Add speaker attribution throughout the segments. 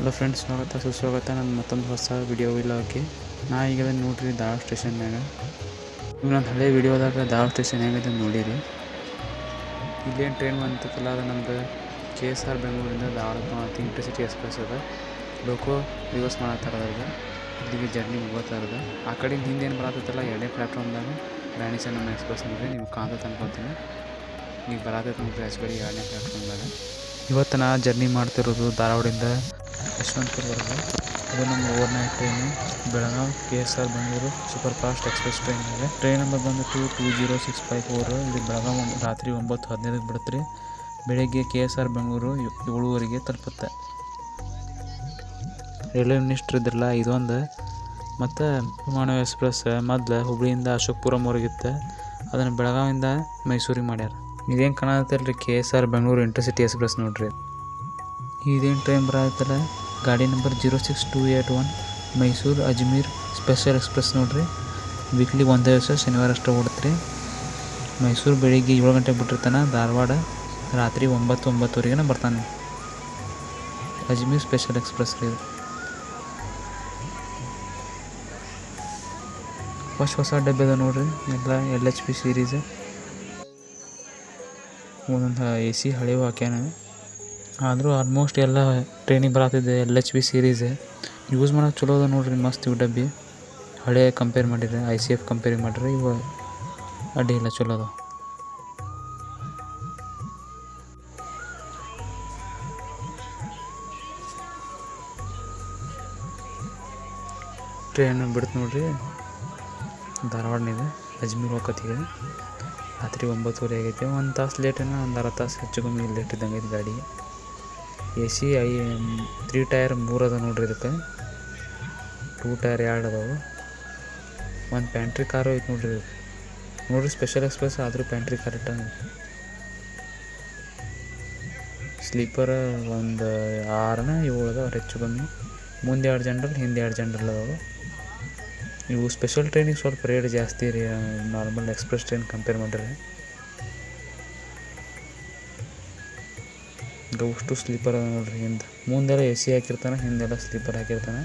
Speaker 1: Hello friends ಸ್ವಾಗತ, ಸುಸ್ವಾಗತ. ನನ್ನ ಮತ್ತೊಂದು ಹೊಸ ವಿಡಿಯೋ ವಿಲಾಗ್ಗೆ ನಾ ಈಗ ನೋಡ್ರಿ ಧಾರವಾಡ ಸ್ಟೇಷನ್ಯಾಗ ನೀವು ನನ್ನ ಹಳೆ ವಿಡಿಯೋದಾಗ ಧಾರವಾಡ ಸ್ಟೇಷನ್ ಹೆಂಗಿದೆ ನೋಡಿರಿ. ಇಲ್ಲೇನು ಟ್ರೈನ್ ಬಂತಲ್ಲ ಅದು ನಮ್ದು ಕೆ ಎಸ್ ಆರ್ ಬೆಂಗಳೂರಿಂದ ಧಾರವಾಡ ಇಂಟರ್ಸಿಟಿ ಎಕ್ಸ್ಪ್ರೆಸ್ ಅದ. ಲೋಕೋ ರಿವರ್ಸ್ ಮಾಡತ್ತಾರ ಅದ್ರಾಗ. ಇಲ್ಲಿಗೆ ಜರ್ನಿ ಹೋಗತ್ತಾರದ ಆ ಹಿಂದೆ ಏನು ಬರತ್ತಲ್ಲ, ಎರಡನೇ ಪ್ಲ್ಯಾಟ್ಫಾರ್ಮ್ದಾಗ ರಾಣಿ ನಮ್ಮ ಎಕ್ಸ್ಪ್ರೆಸ್ ನೋಡ್ರಿ ನೀವು ಕಾಂತ ಅನ್ಕೊತೀನಿ ನೀವು ಬರತೈತೆ ನೋಡ್ರಿ ಆಚೆ ಎರಡನೇ ಪ್ಲ್ಯಾಟ್ಫಾರ್ಮ್ದಾಗ ಇವತ್ತು ನಾ ಜರ್ನಿ ಮಾಡ್ತಿರೋದು ಧಾರವಾಡಿಂದ ಯಶವಂತಪುರವರೆಗೆ ಇದು ನಮ್ಮ over night train. Belagavi K S R Bengaluru super fast express train ಇದೆ. ಟ್ರೈನ್ ನಂಬರ್ ಬಂದ್ಬಿಟ್ಟು two zero six five four. ಇದು ಬೆಳಗಾವಿ ರಾತ್ರಿ ಒಂಬತ್ತು ಹದಿನೈದಕ್ಕೆ ಬಿಡುತ್ತೆ ರೀ. ಬೆಳಗ್ಗೆ ಕೆ ಎಸ್ ಆರ್ ಬೆಂಗಳೂರು ಏಳುವರೆಗೆ ತಲುಪುತ್ತೆ. ರೈಲ್ವೆ ಮಿನಿಸ್ಟ್ರ್ ಇದ್ರಲ್ಲ, ಇದೊಂದು. ಮತ್ತು ಮಾನವ ಎಕ್ಸ್ಪ್ರೆಸ್ ಮೊದ್ಲು ಹುಬ್ಳಿಯಿಂದ ಅಶೋಕ್ಪುರಮ್ವರೆಗಿತ್ತು ಅದನ್ನು ಬೆಳಗಾವಿಯಿಂದ ಮೈಸೂರಿಗೆ ಮಾಡ್ಯಾರ. ಇದೇನು ಕಾಣತ್ತಲ್ಲ K S R Bengaluru intercity express ನೋಡ್ರಿ. ಇದೇನು ಟ್ರೈನ್ ಬರತ್ತಲ್ಲ ಗಾಡಿ number zero six two eight one Mysuru Ajmer special express ನೋಡಿರಿ. ವೀಕ್ಲಿ ಒಂದೇ ದಿವಸ ಶನಿವಾರ ಅಷ್ಟೇ ಓಡುತ್ತೆ. ಮೈಸೂರು ಬೆಳಿಗ್ಗೆ ಏಳು ಗಂಟೆಗೆ ಬಿಟ್ಟಿರ್ತಾನೆ, ಧಾರವಾಡ ರಾತ್ರಿ ಒಂಬತ್ತು ಒಂಬತ್ತುವರೆಗೆ ಬರ್ತಾನೆ. ಅಜ್ಮೀರ್ ಸ್ಪೆಷಲ್ ಎಕ್ಸ್ಪ್ರೆಸ್ ರೀ ಇದು. ಹೊಸ ಹೊಸ ಡಬ್ಬೆ ಅದ ನೋಡ್ರಿ, ಎಲ್ಲ ಎಲ್ ಎಚ್ ಪಿ ಸೀರೀಸ್ ಒಂದೊಂದು ಎ ಸಿ ಹಳೆವು ಹಾಕ್ಯಾನ. ಆದರೂ ಆಲ್ಮೋಸ್ಟ್ ಎಲ್ಲ ಟ್ರೈನಿಗೆ ಬರತ್ತಿದೆ L H B series use ಮಾಡೋಕೆ ಚಲೋ ಅದ ನೋಡ್ರಿ, ಮಸ್ತ್ ಇವು ಡಬ್ಬಿ. ಹಳೆ ಕಂಪೇರ್ ಮಾಡಿದ್ರೆ ಐ ಸಿ ಎಫ್ ಕಂಪೇರ್ ಮಾಡಿದ್ರೆ ಇವು ಅಡ್ಡಿ ಇಲ್ಲ, ಚಲೋ ಅದ. ಟ್ರೈನ್ ಬಿಡ್ತು ನೋಡ್ರಿ. ಧಾರವಾಡನಿದೆ, ಅಜ್ಮೀರ್ ಹೋಗತ್ತೀಗ ರಾತ್ರಿ ಒಂಬತ್ತುವರೆ ಆಗೈತೆ, ಒಂದು ತಾಸು ಲೇಟೇನ ಒಂದು ಅರ್ಧ ತಾಸು ಹೆಚ್ಚು ಕಮ್ಮಿ ಲೇಟ್ ಇದ್ದಂಗೆ ಐತೆ ಗಾಡಿ. A C, I three tier ಮೂರು ಅದ ನೋಡ್ರಿ ಇದಕ್ಕೆ. ಟೂ ಟೈರ್ ಎರಡು ಅದಾವೆ. ಒಂದು ಪ್ಯಾಂಟ್ರಿ ಕಾರು ಐತೆ ನೋಡ್ರಿ ನೋಡ್ರಿ ಸ್ಪೆಷಲ್ ಎಕ್ಸ್ಪ್ರೆಸ್ ಆದರೂ ಪ್ಯಾಂಟ್ರಿ ಕಾರ್ ಇಟ್ಟ ಸ್ಲೀಪರ್ ಒಂದು ಆರನ ಏಳು ಅದಾವೆ ಹೆಚ್ಚು ಕಮ್ಮಿ. ಮುಂದೆ ಎರಡು ಜನರಲ್ ಹಿಂದೆ ಎರಡು ಜನರಲ್ ಅದಾವೆ. ಇವು ಸ್ಪೆಷಲ್ ಟ್ರೈನಿಗೆ ಸ್ವಲ್ಪ ರೇಟ್ ಜಾಸ್ತಿ ರೀ ನಾರ್ಮಲ್ ಎಕ್ಸ್ಪ್ರೆಸ್ ಟ್ರೈನ್ ಕಂಪೇರ್ ಮಾಡಿದ್ರೆ. ಅಷ್ಟು ಸ್ಲೀಪರ್ ಅದ ನೋಡ್ರಿ ಹಿಂದೆ ಮುಂದೆಲ್ಲ ಎ ಸಿ ಹಾಕಿರ್ತಾನೆ, ಹಿಂದೆಲ್ಲ ಸ್ಲೀಪರ್ ಹಾಕಿರ್ತಾನೆ.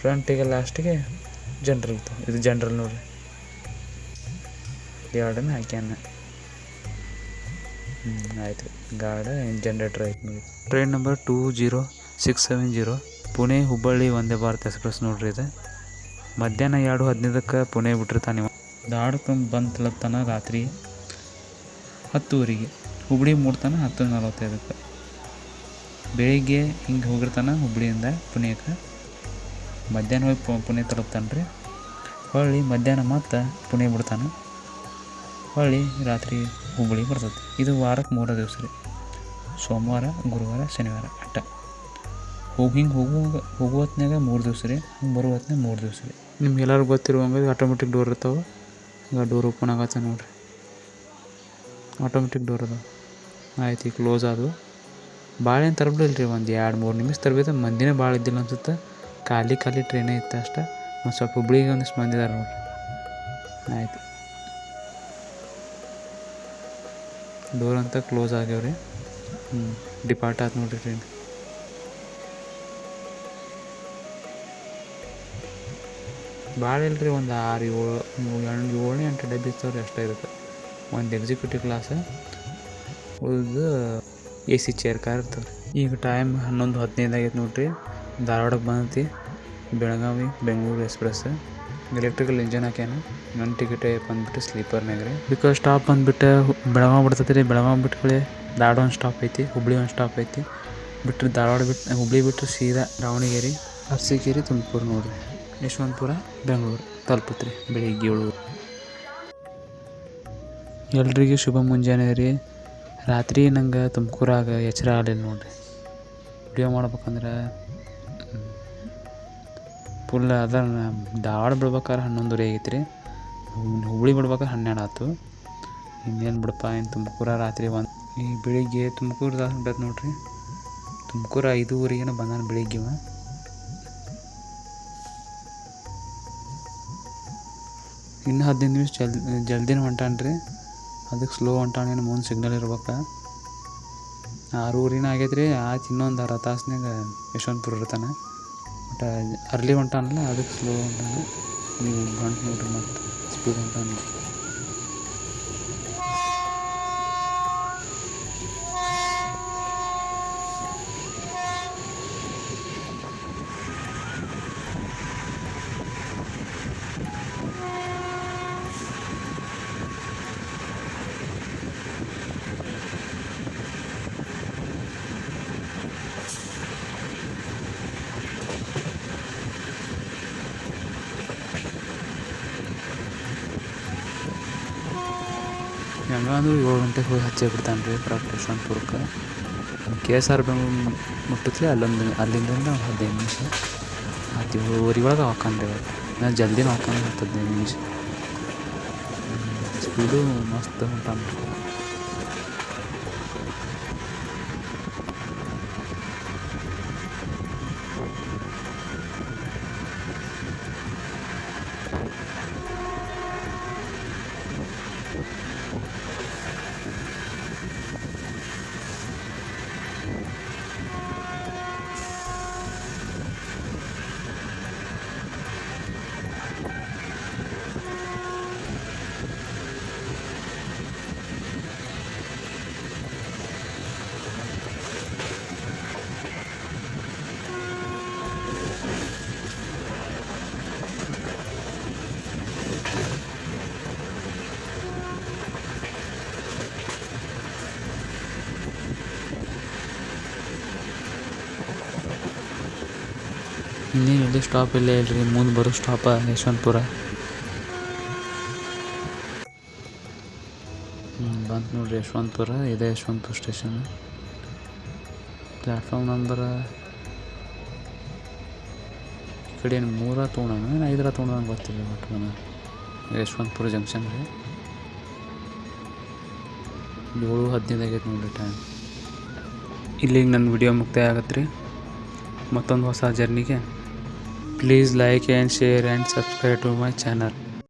Speaker 1: ಫ್ರಂಟಿಗೆ ಲಾಸ್ಟಿಗೆ ಜನ್ರಲ್ ಇತ್ತು. ಇದು ಜನ್ರಲ್ ನೋಡ್ರಿ. ಎರಡನ್ನ ಹಾಕ್ಯಾನ ಹ್ಞೂ ಆಯಿತು. ಗಾಡ ಜನ್ರೇಟರ್ ಆಯ್ತು ನೋಡಿ. Train number two zero six seven zero Pune Hubballi Vande Bharat express ನೋಡ್ರಿ ಇದು. ಮಧ್ಯಾಹ್ನ ಎರಡು ಹದಿನೈದಕ್ಕೆ ಪುಣೆ ಬಿಟ್ಟಿರ್ತಾನೆ ದಾಡ್ಕೊಂಡು ಬಂತಲತ್ತಾನ ರಾತ್ರಿ ಹತ್ತುವರೆಗೆ. ಹುಬ್ಳಿ ಮೂಡ್ತಾನೆ ಹತ್ತು ನಲವತ್ತೈದಕ್ಕೆ ಬೆಳಿಗ್ಗೆ ಹಿಂಗೆ ಹೋಗಿರ್ತಾನೆ ಹುಬ್ಳಿಯಿಂದ ಪುಣ್ಯಕ್ಕೆ ಮಧ್ಯಾಹ್ನ ಹೋಗಿ ಪುಣೆ ತಲುಪ್ತಾನೆ ರೀ. ಹೊಳ್ಳಿ ಮಧ್ಯಾಹ್ನ ಮತ್ತೆ ಪುಣೆ ಬಿಡ್ತಾನೆ. ಹೊಳ್ಳಿ ರಾತ್ರಿ ಹುಬ್ಬಳ್ಳಿ ಬರ್ತೈತಿ. ಇದು ವಾರಕ್ಕೆ ಮೂರು ದಿವಸ ರೀ. ಸೋಮವಾರ, ಗುರುವಾರ, ಶನಿವಾರ ಅಟ್ಟ. ಹೋಗಿ ಹಿಂಗೆ ಹೋಗುವಾಗ ಹೋಗೋ ಹೊತ್ತಿನಾಗ ಮೂರು ದಿವಸ ರೀ. ಹಂಗೆ ಬರೋ ಹೊತ್ತಿನಾಗ ಮೂರು ದಿವಸ ರೀ. ನಿಮ್ಗೆ ಎಲ್ಲರಿಗೂ ಗೊತ್ತಿರುವಂಗೆ ಆಟೋಮೆಟಿಕ್ ಡೋರ್ ಇರ್ತಾವೆ. ಈಗ ಡೋರ್ ಓಪನ್ ಆಗತ್ತೆ ನೋಡ್ರಿ. ಆಟೋಮೆಟಿಕ್ ಡೋರ್ ಅದು. ಆಯ್ತು ಈಗ ಕ್ಲೋಸ್ ಆದವು ಭಾಳ ಏನು ತರಬಿಡಿಲ್ಲ ರೀ ಒಂದು ಎರಡು ಮೂರು ನಿಮಿಷ ತರಬೇಕು ಮಂದಿನೇ ಭಾಳ ಇದ್ದಿಲ್ಲ ಅನ್ಸುತ್ತೆ. ಖಾಲಿ ಖಾಲಿ ಟ್ರೈನೇ ಇತ್ತು ಅಷ್ಟೇ. ಒಂದು ಸ್ವಲ್ಪ ಹುಬ್ಳಿಗೆ ಒಂದಿಷ್ಟು ಮಂದಿ ಇದಾರೆ ನೋಡ್ರಿ. ಆಯ್ತು. ಡೋರ್ ಅಂತ ಕ್ಲೋಸ್ ಆಗ್ಯಾವ್ರಿ. ಹ್ಞೂ ಡಿಪಾರ್ಟ್ ಆಯ್ತು ನೋಡಿರಿ ಟ್ರೈನ್ ಭಾಳ ಇಲ್ರಿ, ಒಂದು ಆರು ಏಳು ಏಳನೇ ಎಂಟು ಡಬ್ಬಿ ಇರ್ತಾವ್ರಿ ಅಷ್ಟೇ ಇರುತ್ತೆ. ಒಂದು ಎಕ್ಸಿಕ್ಯೂಟಿವ್ ಕ್ಲಾಸ್ ಉಳಿದು ಎ ಸಿ ಚೇರ್ ಕಾರ್ ಇರ್ತವೆ ಈಗ ಟೈಮ್ ಹನ್ನೊಂದು ಹದಿನೈದು ಆಗೈತೆ ನೋಡ್ರಿ. ಧಾರವಾಡಕ್ಕೆ ಬಂದೈತಿ. Belagavi, Bengaluru express electrical engine ಹಾಕ್ಯಾನ. ನನ್ನ ಟಿಕೆಟ್ ಬಂದ್ಬಿಟ್ಟು ಸ್ಲೀಪರ್ನಾಗ ರೀ ಬಿಕಾಸ್ ಸ್ಟಾಪ್ ಬಂದುಬಿಟ್ಟು ಬೆಳಗಾವಿ ಬಿಡ್ತೈತೆ ರೀ ಬೆಳಗಾವಿ ಬಿಟ್ಕೊಳ್ಳಿ ಧಾರವಾಡ ಒಂದು ಸ್ಟಾಪ್ ಐತಿ, ಹುಬ್ಳಿ ಒಂದು ಸ್ಟಾಪ್ ಐತಿ. ಬಿಟ್ಟರೆ ಧಾರವಾಡ ಬಿಟ್ಟು ಹುಬ್ಳಿ ಬಿಟ್ಟರೆ ಸೀದಾ ದಾವಣಗೆರೆ, ಅರಸೀಕೆರೆ, ತುಮಕೂರು ನೋಡಿರಿ. ಯಶವಂತಪುರ, ಬೆಂಗಳೂರು, ತಲುಪತ್ರಿ ಬೆಳಿಗ್ಗೆ ಏಳು ಎಲ್ರಿಗೂ ಶುಭ ಮುಂಜಾನೆ ರೀ. ರಾತ್ರಿ ನಂಗೆ ತುಮಕೂರಾಗ ಎಚ್ಚರ ಆಗಲಿಲ್ಲ ನೋಡಿರಿ. ವಿಡಿಯೋ ಮಾಡ್ಬೇಕಂದ್ರೆ ಫುಲ್ ಅದ ಧಾರವಾಡ ಬಿಡ್ಬೇಕಾದ್ರೆ ಹನ್ನೊಂದುವರೆ ಆಗೈತೆ ರೀ ಹುಬ್ಳಿ ಬಿಡ್ಬೇಕಾದ್ರೆ ಹನ್ನೆರಡು ಆಯ್ತು ಇನ್ನೇನು ಬಿಡಪ್ಪ ಏನು ತುಮಕೂರ ರಾತ್ರಿ ಒಂದು, ಈ ಬೆಳಿಗ್ಗೆ ತುಮಕೂರ್ದಾಗ ಬಿಡತ್ತೆ ನೋಡಿರಿ. ತುಮಕೂರು ಐದೂವರೆಗೇನ ಬಂದಾನೆ ಬೆಳಿಗ್ಗೆ ಇನ್ನು ಹದಿನೈದು ನಿಮಿಷ ಜಲ್, ಜಲ್ದಿನ ಹೊಂಟಾನ್ರಿ. ಅದಕ್ಕೆ ಸ್ಲೋ ಹೊಂಟಾನೇನು ಮುಂದೆ ಸಿಗ್ನಲ್ ಇರ್ಬೇಕು. ಆಗೈತೆ ರೀ ಆಯ್ತು ಇನ್ನೊಂದು ಅರ್ಧ ತಾಸ್ನಾಗ ಯಶವಂತಪುರ ಇರ್ತಾನೆ. ಬಟ್ ಅರ್ಲಿ ಹೊಂಟಾನಲ್ಲ, ಅದಕ್ಕೆ ಸ್ಲೋ ಹೊಂಟಾನೆ. ನೀವು ಗಂಟು ನೋಡ್ರಿ ಮತ್ತು ಸ್ಪೀಡ್ ಹೊಂಟಾನ. ಹೆಂಗ ಏಳು ಗಂಟೆಗೆ ಹೋಗಿ ಹಚ್ಚಿ ಬಿಡ್ತಾನೆ ರೀ ಕರೆಕ್ಟ್ ಯಶವಂತಪುರಕ್ಕೆ ಕೆ ಎಸ್ ಆರ್ ಬಿ ಮುಟ್ಟತ್ಲೆ ಅಲ್ಲೊಂದು ಅಲ್ಲಿಂದ ನಾವು ಹದಿನೈದು ನಿಮಿಷ. ಹತ್ತು ಊರಿಗೆ ಒಳಗೆ ಹಾಕೊಂಡ್ರಿ ನಾ ನಾನು ಹಾಕೊಂಡು ಹದಿನೈದು ನಿಮಿಷ. ಸ್ಪೀಡು ಮಸ್ತ್ ಹೊಂಟಾನ ಇನ್ನೇನು ಎಲ್ಲಿ ಸ್ಟಾಪ್ ಇಲ್ಲೇ ಇಲ್ರಿ, ಮುಂದೆ ಬರೋ ಸ್ಟಾಪ ಯಶವಂತಪುರ. ಹ್ಞೂ ಬಂತು ನೋಡ್ರಿ ಯಶವಂತಪುರ, ಇದೆ ಯಶವಂತಪುರ ಸ್ಟೇಷನ್ ಪ್ಲ್ಯಾಟ್ಫಾರ್ಮ್ ನಂಬರ್ ಈ ಕಡೆ ಏನು ಮೂರ ತೊಗೊಂಡಾನ? ಏನು ಐದರ ತೊಗೊಂಡಾನ ಗೊತ್ತಿಲ್ಲ ಬಟ್ ನಾನು. ಯಶವಂತಪುರ ಜಂಕ್ಷನ್ ರೀ. ಏಳು ಹದಿನೈದು ಆಗೈತೆ ನೋಡ್ರಿ ಟೈಮ್ ಇಲ್ಲಿಗೆ ನನ್ನ ವಿಡಿಯೋ ಮುಕ್ತಾಯ ಆಗತ್ತೆ ರೀ ಮತ್ತೊಂದು ಹೊಸ ಜರ್ನಿಗೆ Please like and share and subscribe to my channel.